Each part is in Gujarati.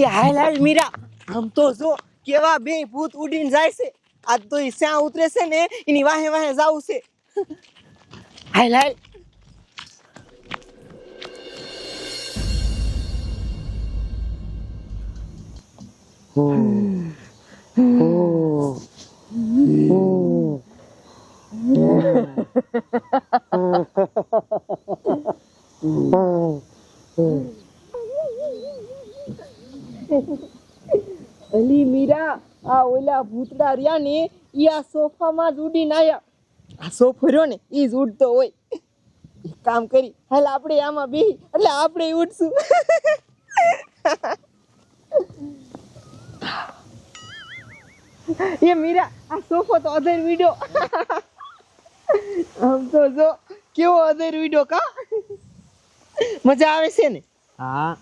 એ હાલ હાલ મીરા, આમ તો જો કેવા બે ભૂત ઉડીને જાય છે. આજ તો એ શ્યાં ઉતરે છે ને, એની વાહે વાહે જાવું છે. હાલ હાલ. અલી મીરા, આ ઓલા ભૂતડા રહ્યા ને એ આ સોફામાં જ ઉડીને આવ્યા આ સોફો રહ્યો ને એ જ ઉડતો હોય. કામ કરી, હાલ આપણે આમાં બેહી, એટલે આપણે ઉડશું. એ મીરા, આ સોફો તો અધર વિડો આમ તો જો, કેવો અધર વિડો કા? મજા આવે છે ને? હા.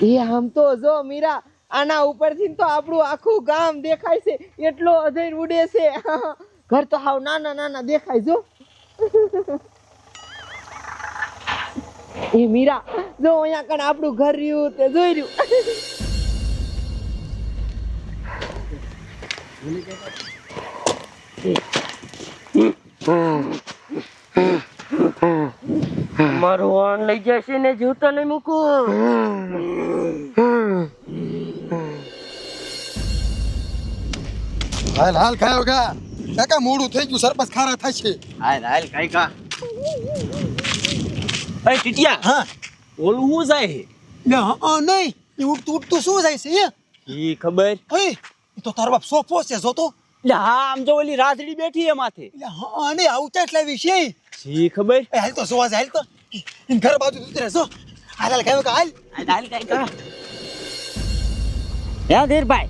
એ આમ તો જો મીરા આના ઉપરથી તો આપણું આખું ગામ દેખાય છે એટલો અધૈર ઉડે છે ઘર તો હાવ નાના નાના દેખાય જો એ મીરા જો અહીંયા કણ આપણું ઘર રહ્યું તે જોઈ રહ્યું મારું વાન લઈ જશે ને જીવતો નહીં મૂકું. હાલ હાલ ખાયો ખા કાકા મોડું થઈ ગયું સરપંચ ખારા થાય છે. હાલ હાલ કઈ કા. એ ટીટિયા હા. ઓલું હું જાય લે હા નહીં. એ ઉડતું ઉડતું શું જાય છે એ? ખબર? ઓય એ તો તારો બાપ સોફો છે જોતો. એટલે હા આમ જો ઓલી રાધડી બેઠી એ માથે. હા નહીં આવું ચાટ લાવી છે. એ જી ખબર? હાલ તો જોવા જાય હાલ તો. એન ઘર બાજુ ઉતરે જો. હાલ હાલ ખા હાલ. હાલ કઈ કા હે ધીરભાઈ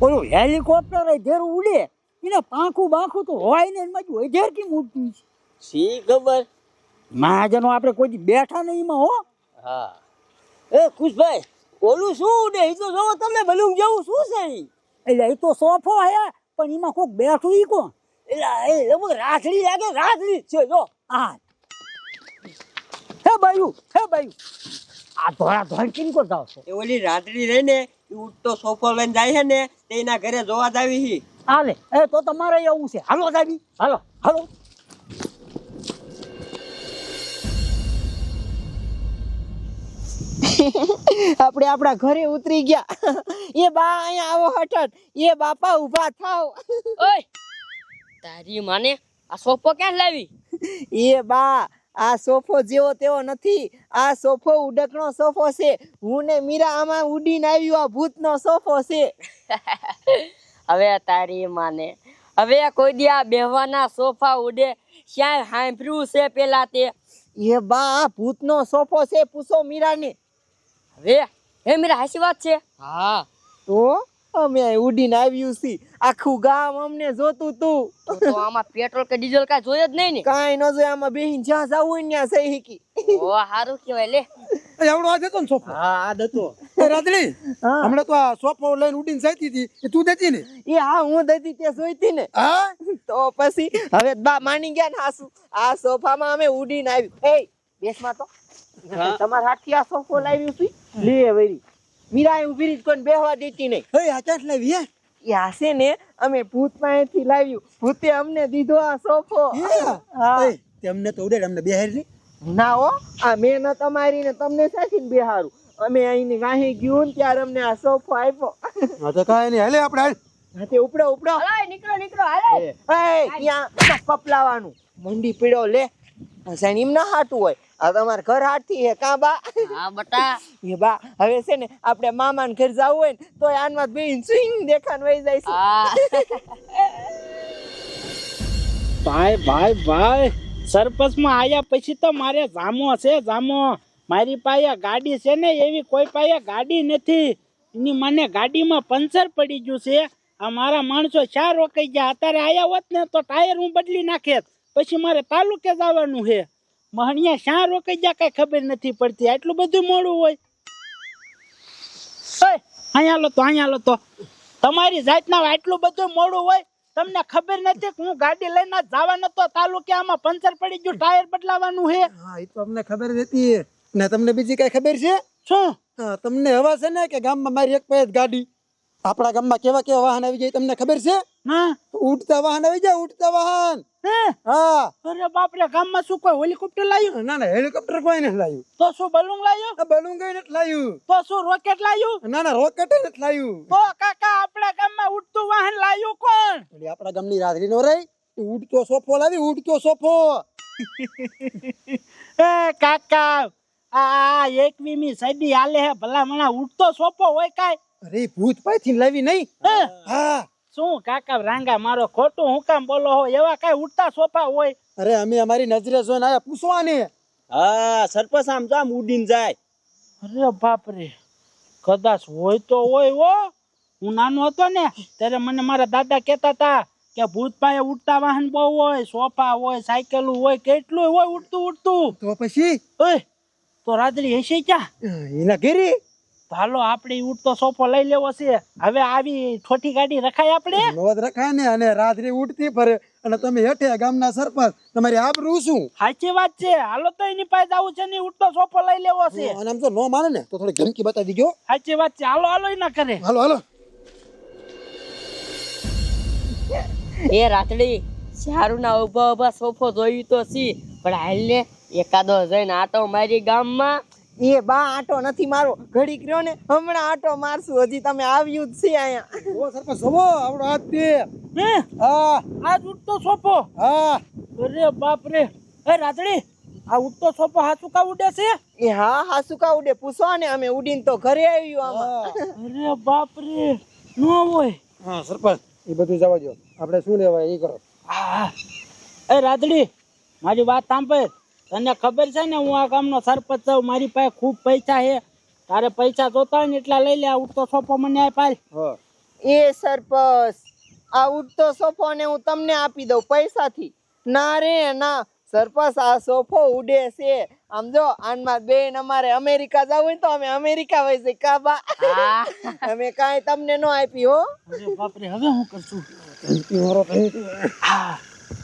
ઓલું હેલિકોપ્ટર એ ધેર ઉડે એને પાંખું બાંખું તો હોય ને એમાં જ ધેર કેમ ઉડતું છે. શી ખબર. મહાજનો આપણે કોઈ બેઠા નહીં એમાં હો. હા. એ ખુશભાઈ ઓલું શું ઉડે? એ તો જોવો તમે ભલું જેવું શું છે એટલે એ તો સોફો હે પણ એમાં કોક બેઠું ઈ કોણ? એટલે એ લગભગ રાખડી લાગે રાખડી છે જો. આ હે બાયું હે બાયું આ ધોળા ધોળ કેમ કરતા જાવ છો? એ ઓલી રાત્રી રહી ને એ ઉઠતો સોફો લઈને જાય છે ને તે એના ઘરે જોવા જ આવી હી. હાલે એ તો તમારે એવું છે. હાલો દાદી હાલો હાલો. આપણે આપણા ઘરે ઉતરી ગયા. એ બા અહીંયા આવો હઠટ એ બાપા ઊભા થાવ. ઓય તારી માને આ સોફો ક્યાં લાવી? એ બા આ સોફો જેવો તેવો નથી. આ સોફો ઉડકનો સોફો છે. હું ને મીરા આમાં ઉડીને આવ્યો આ ભૂતનો સોફો છે. હવે તારી માને. હવે કોઈ દી આ બેહવાના સોફા ઉડે. ક્યાંય હાંભર્યું છે પેલા તે? એ બા આ ભૂતનો સોફો છે. પૂછો મીરાને. હવે? હે મીરા હાસી વાત છે? હા. તો? અમે ઉડીને આવ્યું છીએ. આખું ગામ અમને જોતું તું. તો આમાં પેટ્રોલ કે ડીઝલ કાંઈ જોઈએ જ નહીં ને. કાંઈ ન જોઈએ આમાં બેહીને જ્યાં જવું હોય ત્યાં સહી હીકી ઓ હારું કહેવાય લે. એ આવડો આ દેતો ને સોફો? હા આ દેતો એ રાતડી હા. હમણાં તો આ સોફો લઈને ઉડીને જતી હતી. એ તું દેતી ને? એ હા હું દેતી તે જોઈતી ને. હા? તો પછી હવે બા માની ગયા ને હાસુ. આ સોફામાં અમે ઉડીને આવ્યું. એ બેસમાં તો. તમારા હાથથી આ સોફો લાવ્યું છે. લે વરી મીરા ઊભી રીત કોઈને બેહવા દેતી નહીં. હે આ લાવી હે? એ હાસે ને અમે ભૂત પાસેથી લાવ્યું. ભૂતે અમને દીધો આ સોફો. હા? એ તો ઉડે અમને બેહારી ની ના હો આ મહેનત અમારી ને તમને સાચીને બેહારું અમે અહીંની વાહી ગયું ને ત્યારે અમને આ સોફો આપ્યો. હા તો કાંઈ નહીં. હાલે આપણે હાલ. હા ઉપડો ઉપડો. હાલે નીકળો નીકળો હાલે. એ ત્યાં પપલાવાનું મંડી પીડો લે. સાઈન એમ ના હાટું હોય. આ તમારે ઘર હાથી હે કા બા? હા બટા. એ બા હવે છે ને આપણે મામાને ઘર જવું હોય ને તો આનમાં બેન સ્વિંગ દેખાન વહી જાય છે. ભાઈ ભાઈ ભાઈ સરપંચમાં આવ્યા પછી તો મારે જામો છે જામો. મારી પાસે ગાડી છે ને એવી કોઈ પાસે ગાડી નથી. એની મને ગાડીમાં પંચર પડી ગયું છે. આ મારા માણસો શા રોકાઈ ગયા? અત્યારે આવ્યા હોત ને તો ટાયર હું બદલી નાખેત. પછી મારે તાલુકે જવાનું છે. મહણિયા શા રોકાઈ ગયા કઈ ખબર નથી પડતી. આટલું બધું મોડું હોય. અહીંયા લો તો અહીંયા લો તો. તમારી જાતના આટલું બધું મોડું હોય તમને ખબર નથી કે હું ગાડી લઈને જ જવાનો તો તાલુકે આમાં પંચર પડી ગયું ટાયર બદલાવાનું છે હા એ તો અમને ખબર જ હતી ને તમને બીજી કઈ ખબર છે? શું? હા, તમને હવા છે ને કે ગામમાં મારી એક જ ગાડી. આપણા ગામમાં કેવા કેવા વાહન આવી જાય તમને ખબર છે? હા ઉડતા વાહન આવી જાય ઉડતા વાહન. હા? અરે બાપરે ગામમાં શું કોઈ હેલિકોપ્ટર લાવ્યું ના ના હેલિકોપ્ટર કોઈ નથી લાવ્યું તો શું બલૂન લાવ્યું બલૂન કઈ નથી લાવ્યું તો શું રોકેટ લાવ્યું ના ના રોકેટ નથી લાવ્યું તો કાકા આપણા ગામમાં ઉડતું વાહન લાવ્યું કોણ? આપણા ગામની રાધડી નો રહી. ઉડતો સોફો લાવી ઉડતો સોફો. એ કાકા આ એકવીમી સદી હાલે હે ભલા મણા ઉડતો સોફો હોય કાય અરે ભૂત પાછી લાવી નહીં. હે? શું કાકા રાંગા મારો ખોટું હું કામ બોલો હો? એવા કઈ ઉડતા સોફા હોય? અરે અમે અમારી નજરે જોઈને આયા પૂછવાની. હા સરપંચ આમ જો આમ ઉડીને જાય. અરે બાપરે કદાચ હોય તો હોય હો. હું નાનો હતો ને ત્યારે મને મારા દાદા કહેતા હતા કે ભૂત પાસે ઉડતા વાહન બહુ હોય સોફા હોય સાયકલ હોય કેટલું હોય ઉડતું ઉડતું તો પછી? ઓય તો રાત્રિ હશે ક્યાં? એના ઘેરી? તો હાલો આપણે ઈ ઉડતો સોફો લઈ લેવો છે. હવે આવી છોટી ગાડી રખાય આપણે? નોંધ રખાય ને અને રાત્રે ઉડતી ફરે. અને તમે હેઠે ગામના સરપંચ તમારી આબરૂ શું? સાચી વાત છે. હાલો તો એની પાસે જવું છે ને ઉઠતો સોફો લઈ લેવો છે. અને આમ તો નો માને ને તો થોડી ધમકી બતાવી દીજો સાચી વાત છે. હાલો હાલો ના કરે હાલો હાલો. એ રાતડી સારું ના ઊભા ઊભા સોફો જોયું તો સી પણ હાલ ને એકાદો જઈને આટો મારી ગામમાં એ બા આટો નથી મારો ઘડી કર્યો ને હમણાં આટો મારશું. હજી તમે આવ્યું જ છે અહીંયા. ઓ સરપંચ જવો. આપણો હાથ દે. હે? હા. આ ઉઠતો સોપો. હા. અરે બાપ રે. એ રાતડી આ ઉઠતો સોપો હાસુકા ઉડે છે? એ હા હા સુકા ઉડે. પૂછો ને અમે ઉડીને તો ઘરે આવ્યું આમાં. અરે બાપ રે નો હોય. હા સરપંચ એ બધું જવા દો આપણે શું લેવાય એ કરો. આ, એ રાતડી મારી વાત સાંભળ. તને ખબર છે ને હું આ ગામનો સરપંચ છું મારી પાસે ખૂબ પૈસા છે. તારે પૈસા જોતા ને એટલા લઈ લે આ ઉડતો સોફો મને આપ હાલ હા. એ સરપંચ આ ઉડતો સોફો ને હું તમને આપી દઉં પૈસાથી. ના રે ના. સરપંચ આ સોફો ઉડે છે. આમ જો આનમાં બેન અમારે અમેરિકા જવું હોય ને તો અમે અમેરિકા વહી જઈ કાબા આ અમે કાંઈ તમને ન આપી હો. બાપરે બાપ હવે હું કરશું?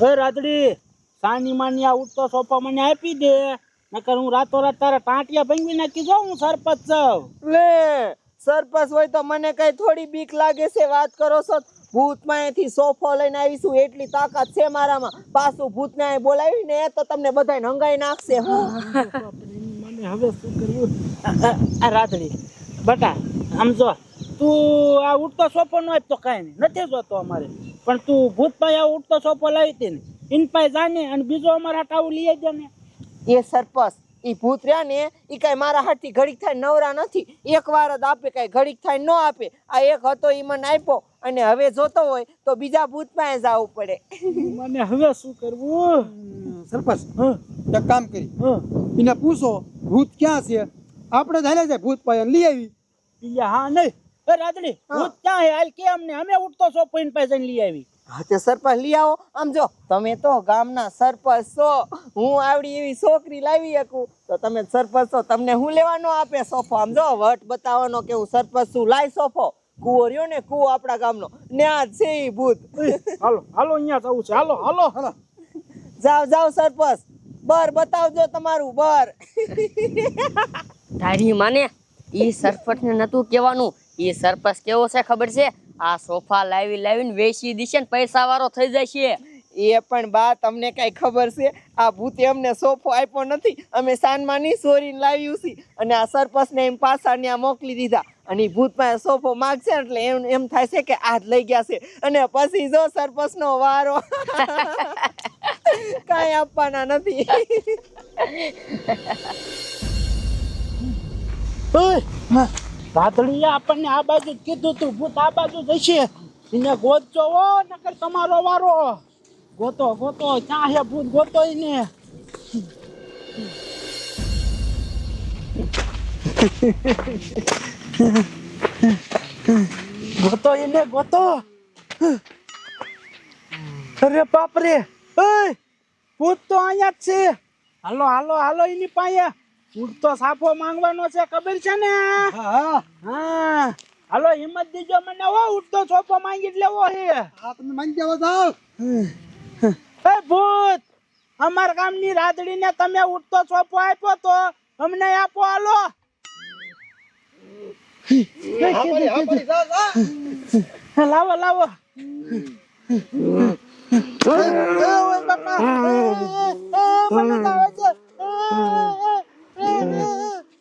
એ રાતડી સાની માની આ ઉડતો સોફા મને આપી દે. નકર હું રાતો રાત તારા ટાંટિયા ભંગવી નાખી જો હું સરપંચ છું લે સરપંચ હોય તો મને કઈ થોડી બીક લાગે છે. વાત કરો છો ભૂતમાં અહીંથી સોફો લઈને આવીશું એટલી તાકાત છે મારામાં. પાછું ભૂતને અહીં બોલાવી ને તો તમને બધાને હંગાઈ નાખશે. હો મને હવે શું કરવું? આ- રાતડી બટા આમ જો તું આ ઉડતો સોફો નો તો કાંઈ નહીં. નથી જોતો અમારે. પણ તું ભૂત પાસે આ ઉડતો સોફો લાવી હતી ને ઇન પાસે જાને અને બીજો અમારા ટાવું લઈ આવજે ને એ સરપંચ એ ભૂત રહ્યા ને એ કઈ મારા હાથથી ઘડીક થાય નવરા નથી. એક વાર જ આપે કઈ ઘડીક થાય ન આપે. આ એક હતો એ મને આપ્યો અને હવે જોતો હોય તો બીજા ભૂત પાસે જવું પડે. મને હવે શું કરવું? સરપંચ હં, એક કામ કરી. હં. એને પૂછો ભૂત ક્યાં છે? આપણે ધારે છે ભૂત પાસે લઈ આવી. હા નહીં. એ રાતડી ભૂત ક્યાં હે હાલ કે અમને અમે ઉઠતો છો ઇન પાસે લઈ આવી. હા તે સરપંચ લઈ આવો. આમ જો તમે તો ગામના સરપંચ છો. હું આવડી એવી છોકરી લાવી શકું. તો તમે સરપંચ છો તમને હું લેવાનો આપે સોફો? આમ જો વટ બતાવવાનો કે હું સરપંચ છું લાય સોફો. કુવો રહ્યો ને કૂવો આપણા ગામનો. ન્યા છે એ ભૂત. હાલો હાલો અહીંયા જવું છે. હાલો હાલો. હાલો. જાવ જાવ સરપંચ. બર બતાવજો તમારું બર. તારી માને? એ સરપંચ ને નતું કહેવાનું. એ સરપંચ કેવો છે ખબર છે? આ સોફા લાવી લાવીને વેચી દીશે ને પૈસા વાળો થઈ જશે. એ પણ બા તમને કઈ ખબર છે? આ ભૂતે અમને સોફો આપ્યો નથી. અમે સાનમાની સોરીને લાવ્યું છે. અને આ સરપંચને એમ પાછા ત્યાં મોકલી દીધા. અને ભૂત ભૂતમાં સોફો માગશે એટલે એમ એમ થાય છે કે આ જ લઈ ગયા છે. અને પછી જો સરપંચનો વારો કાંઈ આપવાના નથી. ઓય, રાતડીએ આપણને આ બાજુ જ કીધું તું, ભૂત આ બાજુ જશે. એને ગોતજો ઓ નકર તમારો વારો. ગોતો ગોતો, ક્યાં હે ભૂત? ગોતો ને ગોતો એને, ગોતો. અરે બાપરે ભૂત તો અહીંયા જ છે. હાલો હાલો હાલો એની પાસે. ઉડતો સાફો માંગવાનો છે ખબર છે ને? હા. હા. હાલો હિંમત દીજો મને હો ઉડતો સોફો માંગી જ લેવો હે આ તમે માંગી જાવ જાવ એ ભૂત અમાર ગામની રાદડીને તમે ઉડતો સોફો આપ્યો તો અમને આપો હાલો. લાવો લાવો. બાપા મને લાવે